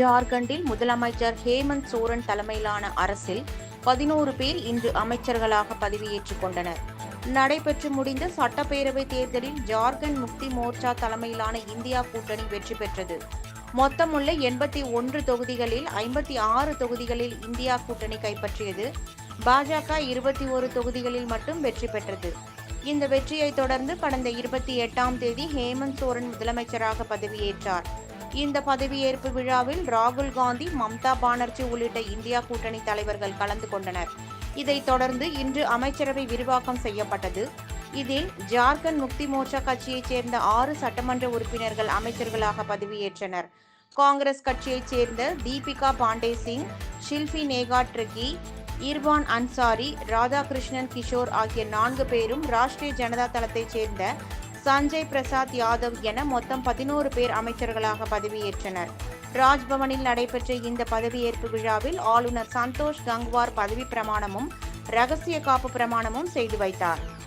ஜார்க்கண்டில் முதலமைச்சர் ஹேமந்த் சோரன் தலைமையிலான அரசில் பதினோரு பேர் இன்று அமைச்சர்களாக பதவியேற்றுக் கொண்டனர். நடைபெற்று முடிந்த சட்டப்பேரவை தேர்தலில் ஜார்க்கண்ட் முக்தி மோர்ச்சா தலைமையிலான இந்தியா கூட்டணி வெற்றி பெற்றது. மொத்தமுள்ள எண்பத்தி ஒன்று தொகுதிகளில் ஐம்பத்தி ஆறு தொகுதிகளில் இந்தியா கூட்டணி கைப்பற்றியது. பாஜக இருபத்தி ஒரு தொகுதிகளில் மட்டும் வெற்றி பெற்றது. இந்த வெற்றியை தொடர்ந்து கடந்த இருபத்தி எட்டாம் தேதி ஹேமந்த் சோரன் முதலமைச்சராக பதவியேற்றார். இந்த பதவியேற்பு விழாவில் ராகுல் காந்தி மம்தா பானர்ஜி உள்ளிட்ட இந்தியா கூட்டணி தலைவர்கள் கலந்து கொண்டனர். இதைத் தொடர்ந்து இன்று அமைச்சரவை விரிவாக்கம் செய்யப்பட்டது. இதில் ஜார்க்கண்ட் முக்தி மோர்ச்சா கட்சியைச் சேர்ந்த ஆறு சட்டமன்ற உறுப்பினர்கள் அமைச்சர்களாக பதவியேற்றனர். காங்கிரஸ் கட்சியைச் சேர்ந்த தீபிகா பாண்டே சிங் ஷில்பி நேகா ரெக்கி இர்பான் அன்சாரி ராதாகிருஷ்ணன் கிஷோர் ஆகிய நான்கு பேரும் ராஷ்டிரிய ஜனதா தளத்தைச் சேர்ந்த சஞ்சய் பிரசாத் யாதவ் என மொத்தம் பதினோரு பேர் அமைச்சர்களாக பதவியேற்றனர். ராஜ்பவனில் நடைபெற்ற இந்த பதவியேற்பு விழாவில் ஆளுநர் சந்தோஷ் கங்வார் பதவி பிரமாணமும் ரகசிய காப்பு பிரமாணமும் செய்து வைத்தார்.